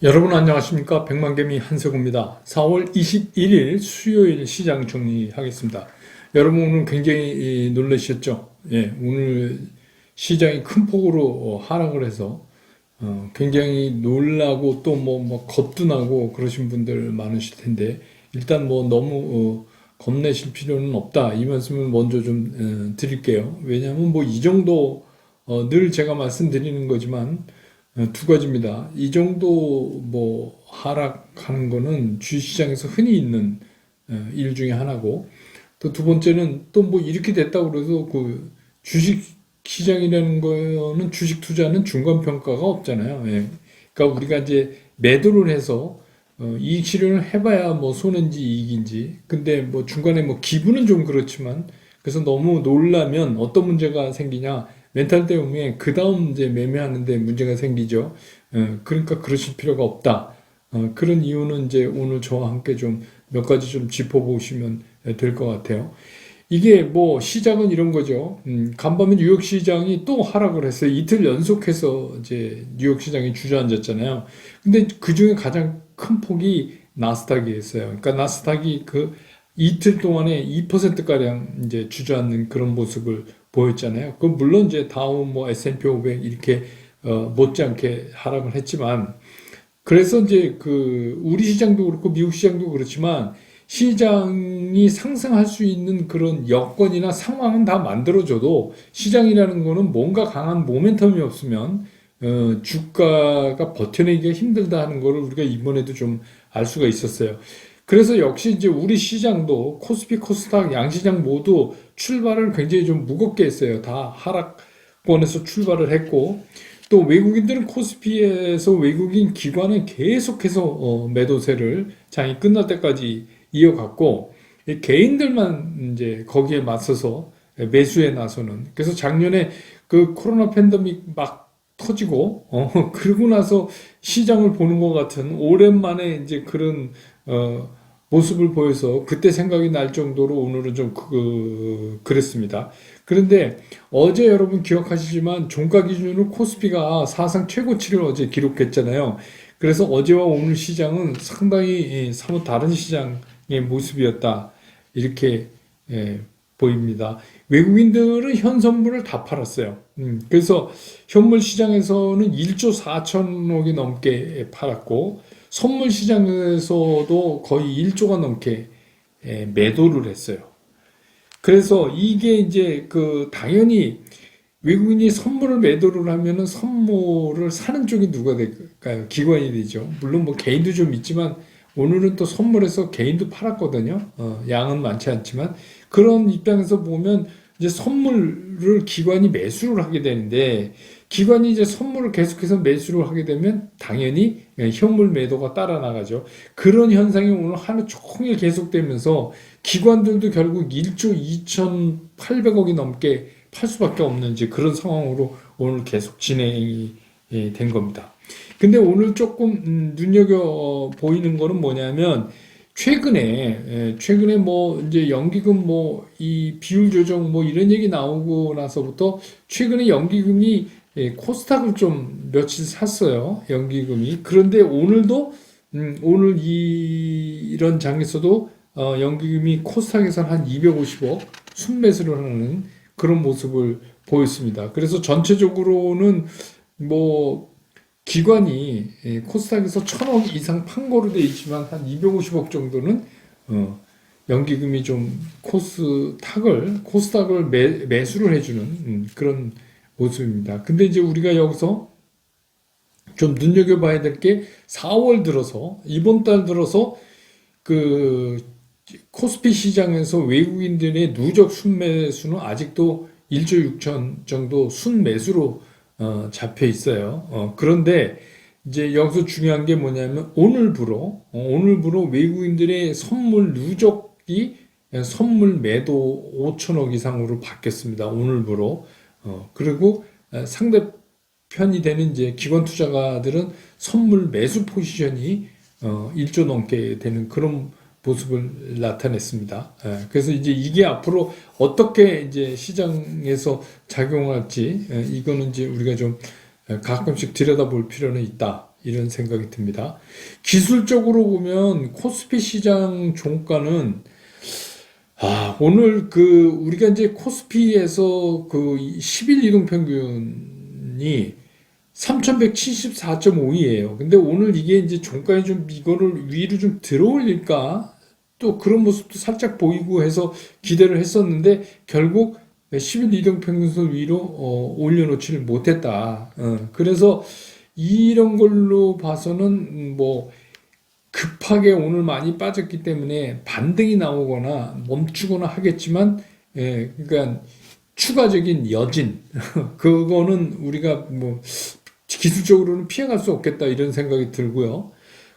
여러분 안녕하십니까 백만개미 한석우입니다. 4월 21일 수요일 시장 정리하겠습니다. 여러분 오늘 굉장히 놀라셨죠? 예, 오늘 시장이 큰 폭으로 어, 하락을 해서 어, 굉장히 놀라고 또뭐 뭐 겁도 나고 그러신 분들 많으실 텐데 일단 뭐 너무 어, 겁내실 필요는 없다 이 말씀을 먼저 좀 어, 드릴게요. 왜냐하면 뭐 이 정도 어, 늘 제가 말씀드리는 거지만 어, 두 가지입니다. 이 정도 뭐 하락하는 거는 주식시장에서 흔히 있는 어, 일 중에 하나고 또 두 번째는 또 뭐 이렇게 됐다고 그래서 그 주식 시장이라는 거는 주식 투자는 중간 평가가 없잖아요. 예. 그러니까 우리가 이제 매도를 해서 어, 이익 실현을 해봐야 뭐 손해인지 이익인지. 근데 뭐 중간에 뭐 기분은 좀 그렇지만 그래서 너무 놀라면 어떤 문제가 생기냐? 멘탈 때문에 그 다음 이제 매매하는데 문제가 생기죠. 어, 그러니까 그러실 필요가 없다. 어, 그런 이유는 이제 오늘 저와 함께 좀 몇 가지 좀 짚어보시면 될 것 같아요. 이게 뭐 시작은 이런 거죠. 음, 간밤에 뉴욕 시장이 또 하락을 했어요. 이틀 연속해서 이제 뉴욕 시장이 주저앉았잖아요. 근데 그 중에 가장 큰 폭이 나스닥이었어요. 그러니까 나스닥이 그 이틀 동안에 2%가량 이제 주저앉는 그런 모습을 보였잖아요. 그 물론 이제 다우 뭐 S&P 500 이렇게 어, 못지않게 하락을 했지만 그래서 이제 그 우리 시장도 그렇고 미국 시장도 그렇지만 시장이 상승할 수 있는 그런 여건이나 상황은 다 만들어줘도 시장이라는 거는 뭔가 강한 모멘텀이 없으면 어, 주가가 버텨내기가 힘들다 하는 거를 우리가 이번에도 좀 알 수가 있었어요. 그래서 역시 이제 우리 시장도 코스피, 코스닥, 양시장 모두 출발을 굉장히 좀 무겁게 했어요. 다 하락권에서 출발을 했고 또 외국인들은 코스피에서 외국인 기관은 계속해서 어, 매도세를 장이 끝날 때까지 이어갔고 이 개인들만 이제 거기에 맞서서 매수에 나서는 그래서 작년에 그 코로나 팬데믹 막 터지고 어 그러고 나서 시장을 보는 것 같은 오랜만에 이제 그런 어 모습을 보여서 그때 생각이 날 정도로 오늘은 좀 그, 그랬습니다. 그런데 어제 여러분 기억하시지만 종가 기준으로 코스피가 사상 최고치를 어제 기록했잖아요. 그래서 어제와 오늘 시장은 상당히 사뭇 다른 시장의 모습이었다. 이렇게 예, 보입니다. 외국인들은 현 선물을 다 팔았어요. 음, 그래서 현물 시장에서는 1조 4천억이 넘게 팔았고 선물 시장에서도 거의 1조가 넘게 예, 매도를 했어요. 그래서 이게 이제 그 당연히 외국인이 선물을 매도를 하면은 선물을 사는 쪽이 누가 될까요? 기관이 되죠. 물론 뭐 개인도 좀 있지만 오늘은 또 선물에서 개인도 팔았거든요. 어, 양은 많지 않지만 그런 입장에서 보면 이제 선물을 기관이 매수를 하게 되는데 기관이 이제 선물을 계속해서 매수를 하게 되면 당연히 현물 매도가 따라 나가죠. 그런 현상이 오늘 하루 종일 계속되면서 기관들도 결국 1조 2,800억이 넘게 팔 수밖에 없는 이제 그런 상황으로 오늘 계속 진행이 예, 된 겁니다. 근데 오늘 조금 음, 눈여겨 보이는 거는 뭐냐면 최근에 예, 최근에 뭐 이제 연기금 뭐 이 비율 조정 뭐 이런 얘기 나오고 나서부터 최근에 연기금이 예, 코스닥을 좀 며칠 샀어요 연기금이 그런데 오늘도 음, 오늘 이, 이런 장에서도 어, 연기금이 코스닥에서 한 250억 순매수를 하는 그런 모습을 보였습니다. 그래서 전체적으로는 뭐 기관이 예, 코스닥에서 천억 이상 판 거로 돼 있지만 한 250억 정도는 어, 연기금이 좀 코스닥을 코스닥을 매, 매수를 해주는 음, 그런 모습입니다. 근데 이제 우리가 여기서 좀 눈여겨봐야 될 게 4월 들어서 이번 달 들어서 그 코스피 시장에서 외국인들의 누적 순매수는 아직도 1조 6천 정도 순매수로 어, 잡혀 있어요. 어, 그런데 이제 여기서 중요한 게 뭐냐면 오늘부로 어, 오늘부로 외국인들의 선물 누적이 선물 매도 5천억 이상으로 바뀌었습니다. 오늘부로 어, 그리고 상대편이 되는 이제 기관 투자가들은 선물 매수 포지션이 어, 1조 넘게 되는 그런 모습을 나타냈습니다. 예, 그래서 이제 이게 앞으로 어떻게 이제 시장에서 작용할지 예, 이거는 이제 우리가 좀 가끔씩 들여다볼 필요는 있다 이런 생각이 듭니다. 기술적으로 보면 코스피 시장 종가는 아, 오늘 그 우리가 이제 코스피에서 그 10일 이동 평균이 3174.5이에요. 근데 오늘 이게 이제 종가에 좀 이거를 위로 좀 들어올릴까? 또 그런 모습도 살짝 보이고 해서 기대를 했었는데 결국 10일 이동 평균선 위로 어, 올려놓지를 못했다. 어, 그래서 이런 걸로 봐서는 음, 뭐 급하게 오늘 많이 빠졌기 때문에 반등이 나오거나 멈추거나 하겠지만, 예, 그러니까 추가적인 여진, 그거는 우리가 뭐 기술적으로는 피해갈 수 없겠다 이런 생각이 들고요.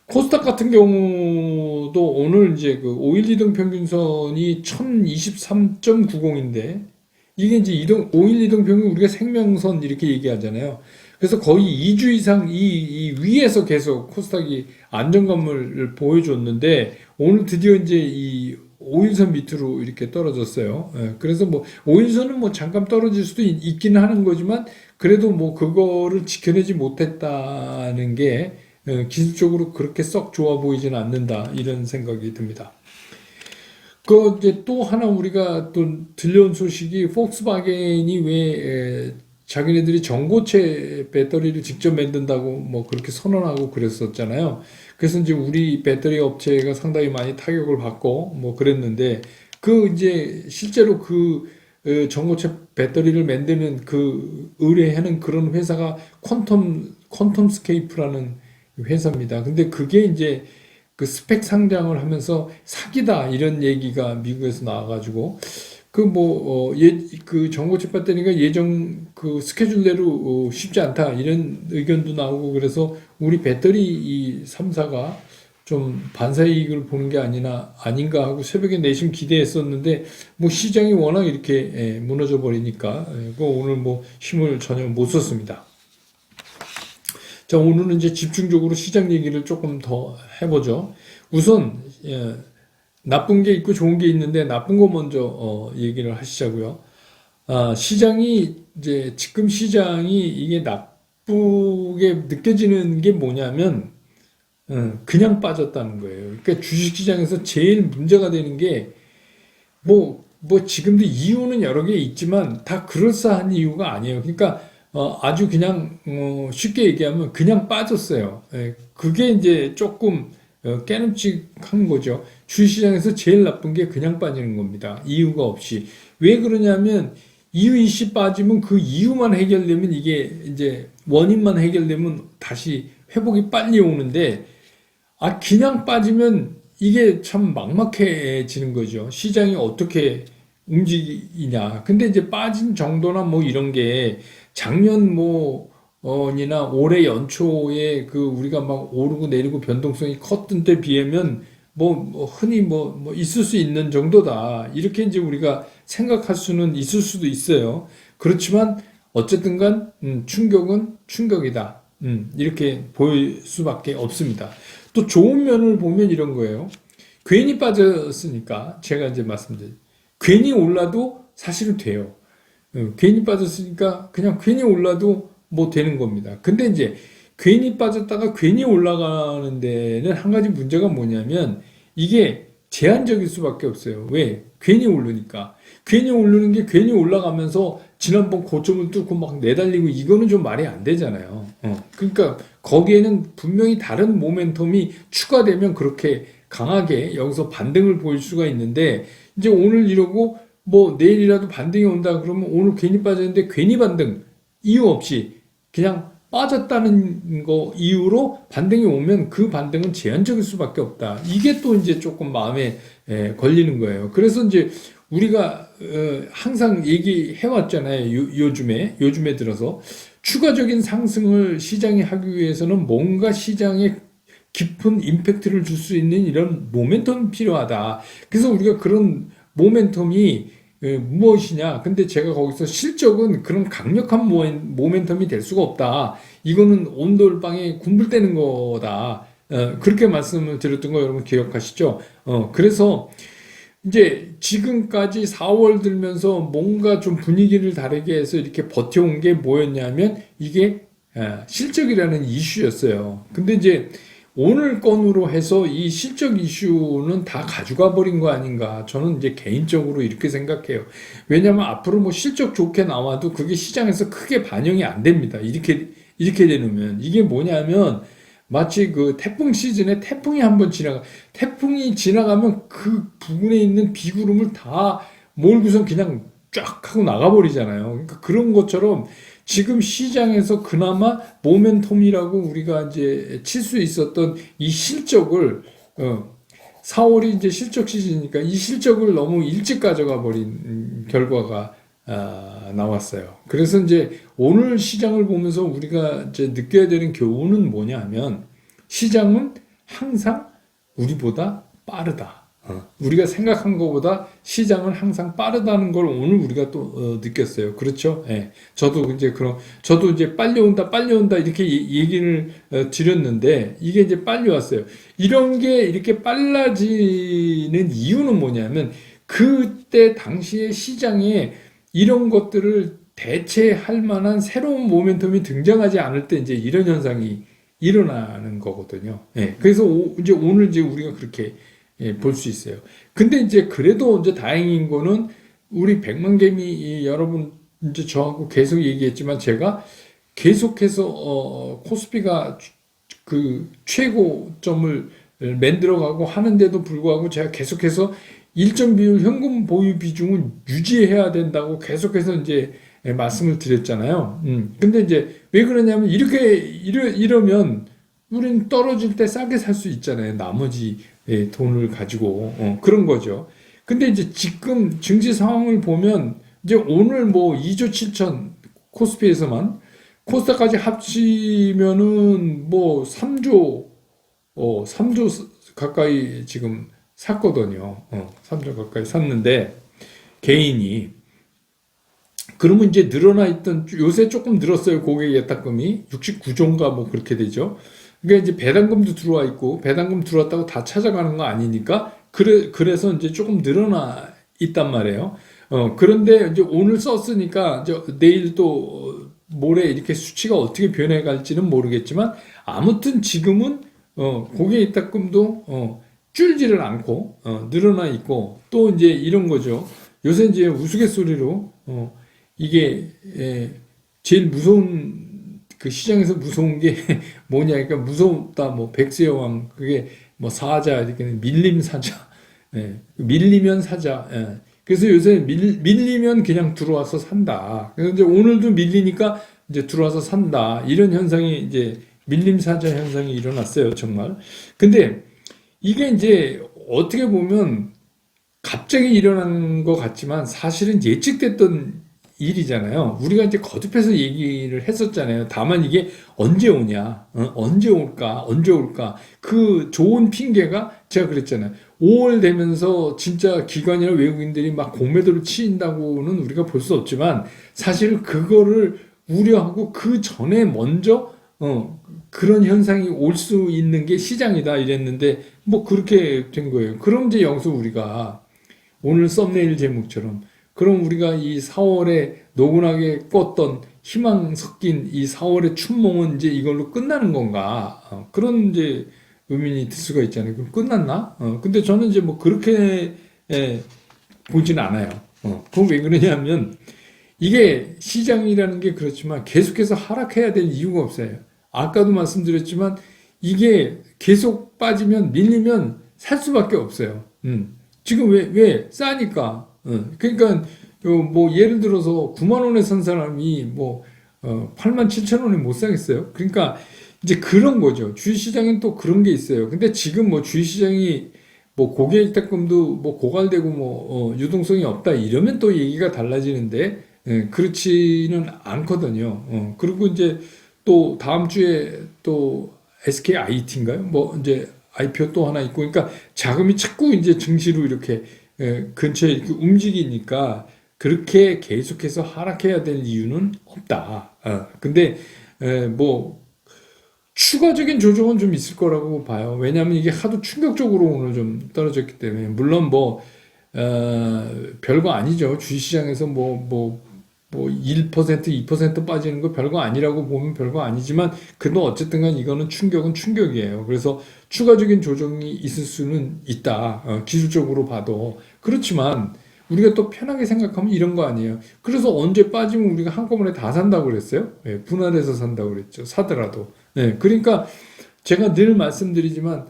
코스닥 같은 경우도 오늘 이제 그 5일 이동 평균선이 1023.90인데 이게 이제 이동 5일 이동 평균 우리가 생명선 이렇게 얘기하잖아요. 그래서 거의 2주 이상 이, 이 위에서 계속 코스닥이 안정감을 보여줬는데 오늘 드디어 이제 이 5일선 밑으로 이렇게 떨어졌어요. 예, 그래서 뭐 5일선은 뭐 잠깐 떨어질 수도 있, 있긴 하는 거지만 그래도 뭐 그거를 지켜내지 못했다는 게 예, 기술적으로 그렇게 썩 좋아 보이지는 않는다 이런 생각이 듭니다. 그 이제 또 하나 우리가 또 들려온 소식이 폭스바겐이 왜 에, 자기네들이 전고체 배터리를 직접 만든다고 뭐 그렇게 선언하고 그랬었잖아요. 그래서 이제 우리 배터리 업체가 상당히 많이 타격을 받고 뭐 그랬는데 그 이제 실제로 그 어, 전고체 배터리를 만드는 그 의뢰하는 그런 회사가 퀀텀 퀀텀 스케이프라는 회사입니다. 근데 그게 이제 그 스펙 상장을 하면서 사기다 이런 얘기가 미국에서 나와가지고 그뭐어예그 전고체 배터리가 예정 그 스케줄대로 어 쉽지 않다 이런 의견도 나오고 그래서 우리 배터리 이 3사가 좀 반사 이익을 보는 게 아니나 아닌가 하고 새벽에 내심 기대했었는데 뭐 시장이 워낙 이렇게 예, 무너져 버리니까 예, 그 오늘 뭐 힘을 전혀 못 썼습니다. 자, 오늘은 이제 집중적으로 시장 얘기를 조금 더 해보죠. 우선, 예, 나쁜 게 있고 좋은 게 있는데 나쁜 거 먼저, 어, 얘기를 하시자고요. 아, 시장이, 이제, 지금 시장이 이게 나쁘게 느껴지는 게 뭐냐면, 어, 그냥 빠졌다는 거예요. 그러니까 주식시장에서 제일 문제가 되는 게, 뭐, 뭐 지금도 이유는 여러 개 있지만 다 그럴싸한 이유가 아니에요. 그러니까 어, 아주 그냥 어, 쉽게 얘기하면 그냥 빠졌어요. 예, 그게 이제 조금 어, 깨름칙한 거죠. 주식시장에서 제일 나쁜 게 그냥 빠지는 겁니다. 이유가 없이. 왜 그러냐면 이유 이씨 빠지면 그 이유만 해결되면 이게 이제 원인만 해결되면 다시 회복이 빨리 오는데 아 그냥 빠지면 이게 참 막막해지는 거죠. 시장이 어떻게 움직이냐. 근데 이제 빠진 정도나 뭐 이런 게 작년 뭐 어니나 올해 연초에 그 우리가 막 오르고 내리고 변동성이 컸던 때 비하면 뭐, 뭐 흔히 뭐, 뭐 있을 수 있는 정도다. 이렇게 이제 우리가 생각할 수는 있을 수도 있어요. 그렇지만 어쨌든 간 음, 충격은 충격이다. 음, 이렇게 보일 수밖에 없습니다. 또 좋은 면을 보면 이런 거예요. 괜히 빠졌으니까 제가 이제 말씀드린 괜히 올라도 사실은 돼요. 어, 괜히 빠졌으니까 그냥 괜히 올라도 뭐 되는 겁니다. 근데 이제 괜히 빠졌다가 괜히 올라가는 데는 한 가지 문제가 뭐냐면 이게 제한적일 수밖에 없어요. 왜? 괜히 오르니까. 괜히 오르는 게 괜히 올라가면서 지난번 고점을 뚫고 막 내달리고 이거는 좀 말이 안 되잖아요. 어. 그러니까 거기에는 분명히 다른 모멘텀이 추가되면 그렇게 강하게 여기서 반등을 보일 수가 있는데 이제 오늘 이러고 뭐 내일이라도 반등이 온다 그러면 오늘 괜히 빠졌는데 괜히 반등 이유 없이 그냥 빠졌다는 거 이유로 반등이 오면 그 반등은 제한적일 수밖에 없다. 이게 또 이제 조금 마음에 에, 걸리는 거예요. 그래서 이제 우리가 어, 항상 얘기해 왔잖아요. 요, 요즘에 요즘에 들어서 추가적인 상승을 시장이 하기 위해서는 뭔가 시장에 깊은 임팩트를 줄 수 있는 이런 모멘텀이 필요하다. 그래서 우리가 그런 모멘텀이 예, 무엇이냐? 근데 제가 거기서 실적은 그런 강력한 모멘- 모멘텀이 될 수가 없다. 이거는 온돌방에 군불대는 거다. 어, 그렇게 말씀을 드렸던 거 여러분 기억하시죠? 어, 그래서 이제 지금까지 4월 들면서 뭔가 좀 분위기를 다르게 해서 이렇게 버텨온 게 뭐였냐면 이게 예, 실적이라는 이슈였어요. 근데 이제 오늘 건으로 해서 이 실적 이슈는 다 가져가 버린 거 아닌가. 저는 이제 개인적으로 이렇게 생각해요. 왜냐하면 앞으로 뭐 실적 좋게 나와도 그게 시장에서 크게 반영이 안 됩니다. 이렇게, 이렇게 되면. 이게 뭐냐면 마치 그 태풍 시즌에 태풍이 한번 지나가, 태풍이 지나가면 그 부근에 있는 비구름을 다 몰고선 그냥 쫙 하고 나가버리잖아요. 그러니까 그런 것처럼 지금 시장에서 그나마 모멘텀이라고 우리가 이제 칠 수 있었던 이 실적을 어 4월이 이제 실적 시즌이니까 이 실적을 너무 일찍 가져가 버린 음, 결과가 아, 나왔어요. 그래서 이제 오늘 시장을 보면서 우리가 이제 느껴야 되는 교훈은 뭐냐 하면 시장은 항상 우리보다 빠르다. 어, 우리가 생각한 것보다 시장은 항상 빠르다는 걸 오늘 우리가 또 어, 느꼈어요. 그렇죠? 예. 저도 이제 그런 저도 이제 빨리 온다, 빨리 온다 이렇게 이- 얘기를 어, 드렸는데 이게 이제 빨리 왔어요. 이런 게 이렇게 빨라지는 이유는 뭐냐면 그때 당시에 시장에 이런 것들을 대체할 만한 새로운 모멘텀이 등장하지 않을 때 이제 이런 현상이 일어나는 거거든요. 예. 그래서 오- 이제 오늘 이제 우리가 그렇게 예, 볼 수 있어요. 근데 이제 그래도 이제 다행인 거는 우리 백만개미 이 여러분 이제 저하고 계속 얘기했지만 제가 계속해서 어, 코스피가 주- 그 최고점을 만들어가고 하는데도 불구하고 제가 계속해서 일정 비율 현금 보유 비중을 유지해야 된다고 계속해서 이제 예, 말씀을 드렸잖아요. 음. 근데 이제 왜 그러냐면 이렇게 이러, 이러면 우리는 떨어질 때 싸게 살 수 있잖아요. 나머지 예, 돈을 가지고 어, 그런 거죠. 근데 이제 지금 증시 상황을 보면 이제 오늘 뭐 2조 7천 코스피에서만 코스닥까지 합치면은 뭐 3조 어 3조 가까이 지금 샀거든요. 어 3조 가까이 샀는데 개인이 그러면 이제 늘어나 있던 요새 조금 늘었어요. 고객 예탁금이 69조인가 뭐 그렇게 되죠. 그러니까 이제 배당금도 들어와 있고 배당금 들어왔다고 다 찾아가는 거 아니니까 그래 그래서 이제 조금 늘어나 있단 말이에요. 어 그런데 이제 오늘 썼으니까 이제 내일 또 모레 이렇게 수치가 어떻게 변해 갈지는 모르겠지만 아무튼 지금은 어 고객 예탁금도 어 줄지를 않고 어 늘어나 있고 또 이제 이런 거죠. 요새 이제 우스갯소리로 어 이게 예, 제일 무서운 그 시장에서 무서운 게 뭐냐. 그러니까 무섭다. 뭐 백세 여왕. 그게 뭐 사자. 이렇게 밀림 사자. 예, 밀리면 사자. 예. 그래서 요새 밀, 밀리면 그냥 들어와서 산다. 그래서 이제 오늘도 밀리니까 이제 들어와서 산다. 이런 현상이 이제 밀림 사자 현상이 일어났어요 정말. 근데 이게 이제 어떻게 보면 갑자기 일어난 것 같지만 사실은 예측됐던 일이잖아요. 우리가 이제 거듭해서 얘기를 했었잖아요. 다만 이게 언제 오냐, 어? 언제 올까, 언제 올까. 그 좋은 핑계가 제가 그랬잖아요. 5월 되면서 진짜 기관이나 외국인들이 막 공매도를 치인다고는 우리가 볼 수 없지만 사실 그거를 우려하고 그 전에 먼저 어, 그런 현상이 올 수 있는 게 시장이다 이랬는데 뭐 그렇게 된 거예요. 그럼 이제 여기서 우리가 오늘 썸네일 제목처럼 그럼 우리가 이 4월에 노곤하게 꿨던 희망 섞인 이 4월의 춘몽은 이제 이걸로 끝나는 건가? 어, 그런 이제 의문이 들 수가 있잖아요. 그럼 끝났나? 어, 근데 저는 이제 뭐 그렇게 예, 보진 않아요. 어, 그건 왜 그러냐면 이게 시장이라는 게 그렇지만 계속해서 하락해야 될 이유가 없어요. 아까도 말씀드렸지만 이게 계속 빠지면 밀리면 살 수밖에 없어요. 음. 지금 왜, 왜? 싸니까. 어, 그러니까, 요, 뭐, 예를 들어서 9만 원에 산 사람이 뭐, 어, 8만 7천 원에 못 사겠어요? 그러니까, 이제 그런 거죠. 주식시장엔 또 그런 게 있어요. 근데 지금 뭐 주식시장이 뭐 고객일탁금도 뭐 고갈되고 뭐, 어, 유동성이 없다 이러면 또 얘기가 달라지는데, 예, 그렇지는 않거든요. 어, 그리고 이제 또 다음 주에 또 SKIT인가요? 뭐 이제 IPO 또 하나 있고, 그러니까 자금이 자꾸 이제 증시로 이렇게 예, 근처에 이렇게 움직이니까 그렇게 계속해서 하락해야 될 이유는 없다. 어, 근데 에, 뭐 추가적인 조정은 좀 있을 거라고 봐요. 왜냐하면 이게 하도 충격적으로 오늘 좀 떨어졌기 때문에 물론 뭐 어, 별거 아니죠. 주식시장에서 뭐뭐 뭐 1%, 2% 빠지는 거 별거 아니라고 보면 별거 아니지만 그래도 어쨌든 간 이거는 충격은 충격이에요. 그래서 추가적인 조정이 있을 수는 있다. 어, 기술적으로 봐도. 그렇지만 우리가 또 편하게 생각하면 이런 거 아니에요. 그래서 언제 빠지면 우리가 한꺼번에 다 산다고 그랬어요? 예, 분할해서 산다고 그랬죠. 사더라도. 예, 그러니까 제가 늘 말씀드리지만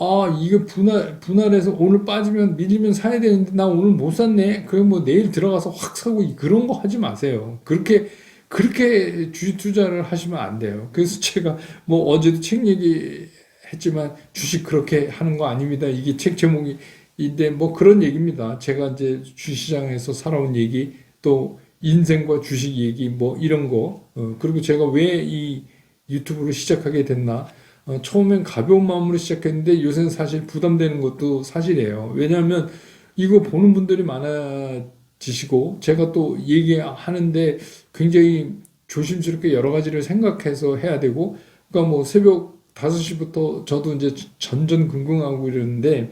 아, 이게 분할, 분할해서 오늘 빠지면 밀리면 사야 되는데 나 오늘 못 샀네? 그럼 뭐 내일 들어가서 확 사고 이- 그런 거 하지 마세요. 그렇게, 그렇게 주식 투자를 하시면 안 돼요. 그래서 제가 뭐 어제도 책 얘기 했지만 주식 그렇게 하는 거 아닙니다. 이게 책 제목이 인데 뭐 그런 얘기입니다. 제가 이제 주시장에서 살아온 얘기 또 인생과 주식 얘기 뭐 이런 거 어, 그리고 제가 왜 이 유튜브를 시작하게 됐나 어, 처음엔 가벼운 마음으로 시작했는데 요새는 사실 부담되는 것도 사실이에요. 왜냐하면 이거 보는 분들이 많아지시고 제가 또 얘기하는데 굉장히 조심스럽게 여러 가지를 생각해서 해야 되고 그러니까 뭐 새벽 5시부터 저도 이제 전전긍긍하고 이러는데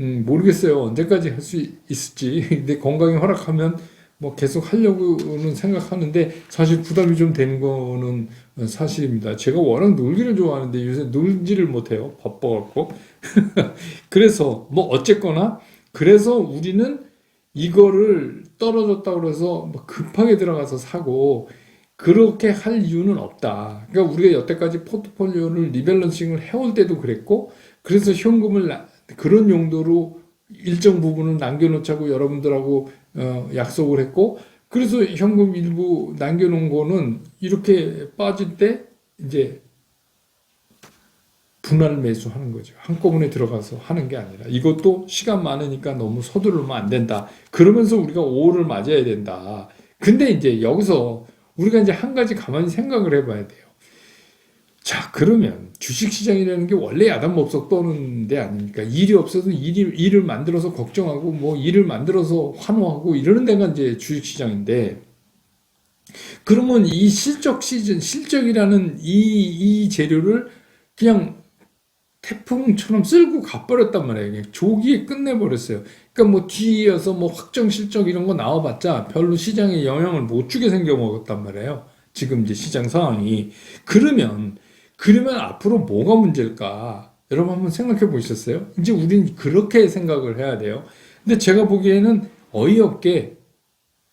음, 모르겠어요. 언제까지 할 수 있을지. 근데 건강이 허락하면 뭐 계속 하려고는 생각하는데 사실 부담이 좀 되는 거는 사실입니다. 제가 워낙 놀기를 좋아하는데 요새 놀지를 못해요. 바빠갖고. 그래서 뭐 어쨌거나 그래서 우리는 이거를 떨어졌다 그래서 뭐 급하게 들어가서 사고 그렇게 할 이유는 없다. 그러니까 우리가 여태까지 포트폴리오를 리밸런싱을 해올 때도 그랬고 그래서 현금을 나- 그런 용도로 일정 부분을 남겨놓자고 여러분들하고 어, 약속을 했고 그래서 현금 일부 남겨놓은 거는 이렇게 빠질 때 이제 분할 매수하는 거죠. 한꺼번에 들어가서 하는 게 아니라 이것도 시간 많으니까 너무 서두르면 안 된다. 그러면서 우리가 5를 맞아야 된다. 근데 이제 여기서 우리가 이제 한 가지 가만히 생각을 해봐야 돼요. 자, 그러면 주식시장이라는 게 원래 야단법석 떠는 데 아닙니까? 일이 없어도 일이, 일을 만들어서 걱정하고 뭐 일을 만들어서 환호하고 이러는 데가 이제 주식시장인데 그러면 이 실적 시즌, 실적이라는 이, 이 재료를 그냥 태풍처럼 쓸고 가버렸단 말이에요. 조기에 끝내버렸어요. 그러니까 뭐 뒤이어서 뭐 확정 실적 이런 거 나와봤자 별로 시장에 영향을 못 주게 생겨먹었단 말이에요. 지금 이제 시장 상황이. 그러면, 그러면 앞으로 뭐가 문제일까? 여러분 한번 생각해 보셨어요? 이제 우린 그렇게 생각을 해야 돼요. 근데 제가 보기에는 어이없게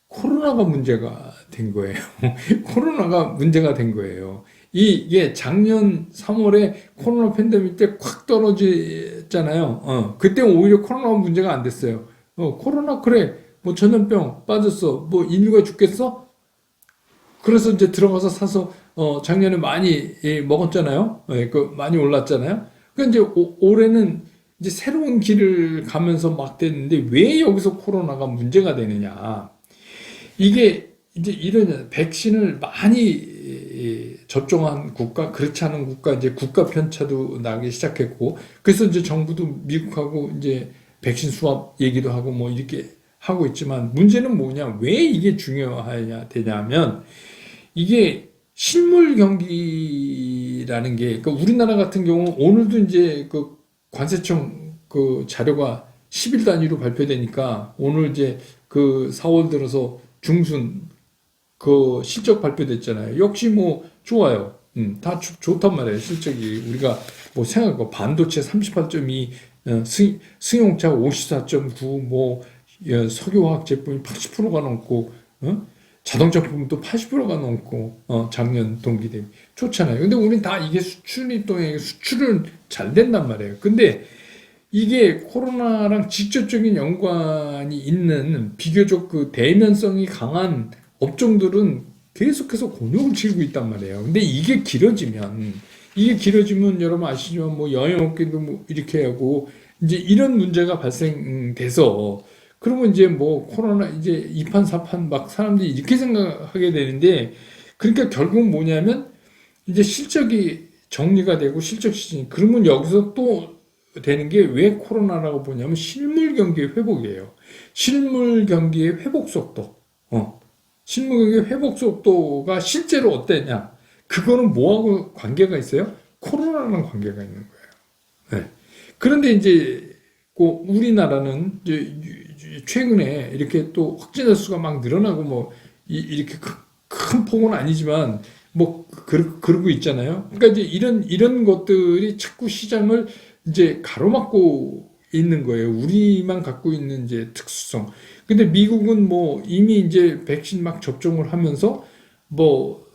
코로나가 문제가 된 거예요. 코로나가 문제가 된 거예요. 이- 이게 작년 3월에 코로나 팬데믹 때콱 떨어졌잖아요. 어, 그때 오히려 코로나가 문제가 안 됐어요. 어, 코로나 그래. 뭐 전염병 빠졌어. 뭐 인류가 죽겠어? 그래서 이제 들어가서 사서 어, 작년에 많이 예, 먹었잖아요. 예, 그 많이 올랐잖아요. 그 이제 오- 올해는 이제 새로운 길을 가면서 막 됐는데 왜 여기서 코로나가 문제가 되느냐? 이게 이제 이런 백신을 많이 예, 접종한 국가, 그렇지 않은 국가 이제 국가 편차도 나기 시작했고 그래서 이제 정부도 미국하고 이제 백신 수합 얘기도 하고 뭐 이렇게 하고 있지만 문제는 뭐냐? 왜 이게 중요해야 되냐면 이게 실물 경기라는 게, 그러니까 우리나라 같은 경우 오늘도 이제 그 관세청 그 자료가 10일 단위로 발표되니까 오늘 이제 그 4월 들어서 중순 그 실적 발표됐잖아요. 역시 뭐 좋아요. 음, 다 좋- 좋단 말이에요. 실적이 우리가 뭐 생각하고 반도체 38.2, 어, 승, 승용차 54.9, 뭐 예, 석유화학 제품이 80%가 넘고 어? 자동차 부품도 80%가 넘고 어, 작년 동기 대비 좋잖아요. 근데 우린 다 이게 수출이 또 수출은 잘 된단 말이에요. 근데 이게 코로나랑 직접적인 연관이 있는 비교적 그 대면성이 강한 업종들은 계속해서 곤욕을 치르고 있단 말이에요. 근데 이게 길어지면 이게 길어지면 여러분 아시지만 뭐 여행업계도 뭐 이렇게 하고 이제 이런 문제가 발생돼서 그러면 이제 뭐 코로나 이제 이판 사판 막 사람들이 이렇게 생각하게 되는데 그러니까 결국 뭐냐면 이제 실적이 정리가 되고 실적 시즌 그러면 여기서 또 되는 게 왜 코로나라고 보냐면 실물 경기의 회복이에요. 실물 경기의 회복 속도. 어. 실물 경기의 회복 속도가 실제로 어땠냐? 그거는 뭐하고 관계가 있어요? 코로나랑 관계가 있는 거예요. 네. 그런데 이제 그 우리나라는 이제 최근에 이렇게 또 확진자 수가 막 늘어나고 뭐 이, 이렇게 큰, 큰 폭은 아니지만 뭐 그, 그러고 있잖아요. 그러니까 이제 이런 이런 것들이 자꾸 시장을 이제 가로막고 있는 거예요. 우리만 갖고 있는 이제 특수성. 근데 미국은 뭐 이미 이제 백신 막 접종을 하면서 뭐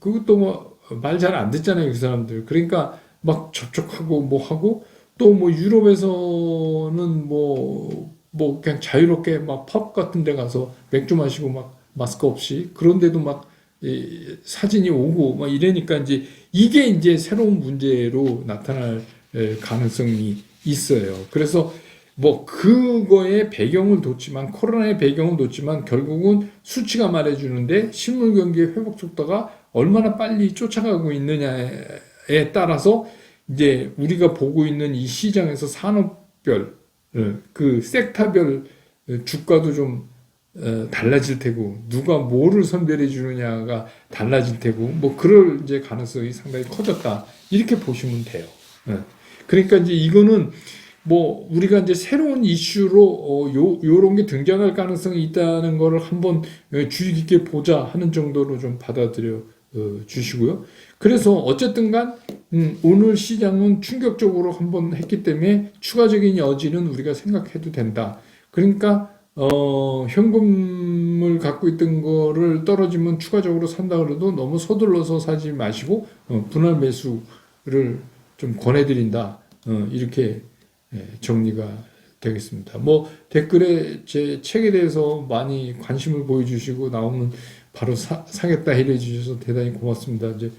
그것도 뭐 말 잘 안 듣잖아요, 그 사람들. 그러니까 막 접촉하고 뭐 하고 또 뭐 유럽에서는 뭐 뭐 그냥 자유롭게 막 펍 같은 데 가서 맥주 마시고 막 마스크 없이 그런데도 막 이, 사진이 오고 막 이러니까 이제 이게 이제 새로운 문제로 나타날 에, 가능성이 있어요. 그래서 뭐 그거의 배경을 뒀지만 코로나의 배경을 뒀지만 결국은 수치가 말해주는데 실물 경기의 회복 속도가 얼마나 빨리 쫓아가고 있느냐에 따라서 이제 우리가 보고 있는 이 시장에서 산업별 어, 그 섹터별 어, 주가도 좀 어, 달라질 테고 누가 뭐를 선별해 주느냐가 달라질 테고 뭐 그럴 이제 가능성이 상당히 커졌다 이렇게 보시면 돼요. 예. 그러니까 이제 이거는 뭐 우리가 이제 새로운 이슈로 어, 요 요런 게 등장할 가능성이 있다는 거를 한번 어, 주의 깊게 보자 하는 정도로 좀 받아들여 어, 주시고요. 그래서 어쨌든 간 음, 오늘 시장은 충격적으로 한번 했기 때문에 추가적인 여지는 우리가 생각해도 된다. 그러니까 어, 현금을 갖고 있던 거를 떨어지면 추가적으로 산다 그래도 너무 서둘러서 사지 마시고 어, 분할 매수를 좀 권해드린다. 어, 이렇게 예, 정리가 되겠습니다. 뭐 댓글에 제 책에 대해서 많이 관심을 보여주시고 나오면 바로 사, 사겠다 해해 주셔서 대단히 고맙습니다. 이제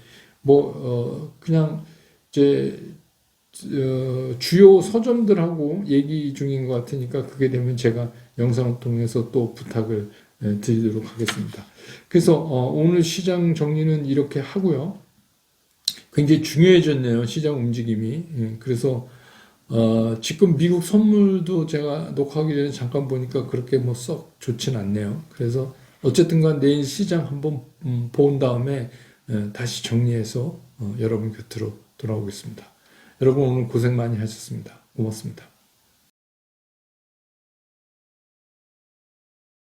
뭐 어, 그냥 이제 어, 주요 서점들하고 얘기 중인 것 같으니까 그게 되면 제가 영상을 통해서 또 부탁을 예, 드리도록 하겠습니다. 그래서 어, 오늘 시장 정리는 이렇게 하고요. 굉장히 중요해졌네요. 시장 움직임이. 예, 그래서 어, 지금 미국 선물도 제가 녹화하기 전에 잠깐 보니까 그렇게 뭐 썩 좋진 않네요. 그래서 어쨌든 간 내일 시장 한번 음, 본 다음에 예, 다시 정리해서 어, 여러분 곁으로 돌아오겠습니다. 여러분 오늘 고생 많이 하셨습니다. 고맙습니다.